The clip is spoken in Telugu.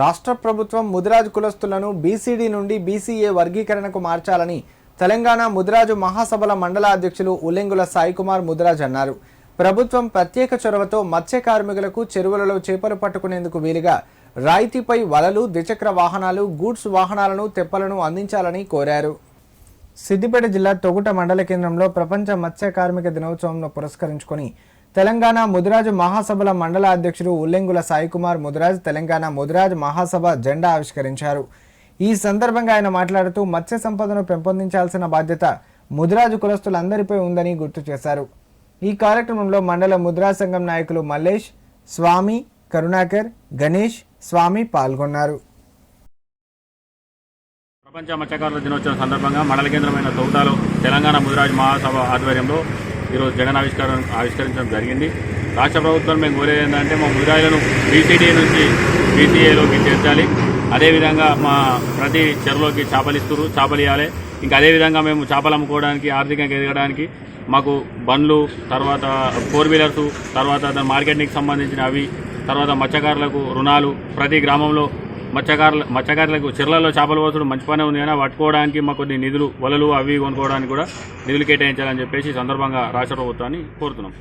రాష్ట్ర ప్రభుత్వం ముదిరాజు కులస్తులను బీసీడీ నుండి బీసీఏ వర్గీకరణకు మార్చాలని తెలంగాణ ముదిరాజు మహాసభల మండల అధ్యక్షులు ఉల్లెంగుల సాయికుమార్ ముదిరాజ్ అన్నారు. ప్రభుత్వం ప్రత్యేక చొరవతో మత్స్య కార్మికులకు చెరువులలో చేపలు పట్టుకునేందుకు వీలుగా రాయితీపై వలలు ద్విచక్ర వాహనాలు గూడ్స్ వాహనాలను తెప్పలను అందించాలని కోరారు. సిద్దిపేట జిల్లా తొగుట మండల కేంద్రంలో ప్రపంచ మత్స్య కార్మిక దినోత్సవంను పురస్కరించుకొని తెలంగాణ ముదిరాజు మహాసభల మండల అధ్యక్షుడు ఉల్లెంగుల సాయికుమార్ ముదిరాజ్ తెలంగాణ ముదిరాజ్ మహాసభ జెండా ఆవిష్కరించారు. ఈ సందర్భంగా ఆయన మాట్లాడుతూ మత్స్య సంపదను పెంపొందించాల్సిన బాధ్యత ముదిరాజు కులస్తులందరిపై ఉందని గుర్తు చేశారు. ఈ కార్యక్రమంలో మండల ముద్రా సంఘం నాయకులు మల్లేష్ స్వామి కరుణాకర్ గణేష్ స్వామి పాల్గొన్నారు. ప్రపంచ మత్స్యకారుల దినోత్సవం సందర్భంగా మండల కేంద్రమైన తౌటాలో తెలంగాణ ముదిరాజ్ మహాసభ ఆధ్వర్యంలో ఈరోజు జగన్ ఆవిష్కరణ ఆవిష్కరించడం జరిగింది. రాష్ట్ర ప్రభుత్వం మేము కోరేది ఏంటంటే మా ముదిరాజులను బీసీడీ నుంచి బీసీఏలోకి చేర్చాలి. అదేవిధంగా మా ప్రతి చెరలోకి చేపలు ఇస్తున్నారు చేపలు ఇవ్వాలి ఇంకా అదేవిధంగా మేము చేపలు అమ్ముకోవడానికి ఆర్థికంగా ఎదగడానికి మాకు బండ్లు తర్వాత ఫోర్ వీలర్స్ తర్వాత దాని మార్కెటింగ్కి సంబంధించిన అవి తర్వాత మత్స్యకారులకు రుణాలు ప్రతి గ్రామంలో మత్స్యకారుల మత్స్యకారులకు చెర్లలో చేపలు పోసడం మంచి పనే ఉంది కానీ పట్టుకోవడానికి మాకు కొన్ని నిధులు వలలు అవి కొనుక్కోవడానికి కూడా నిధులు కేటాయించాలని చెప్పేసి సందర్భంగా రాష్ట్ర ప్రభుత్వాన్ని కోరుతున్నాం.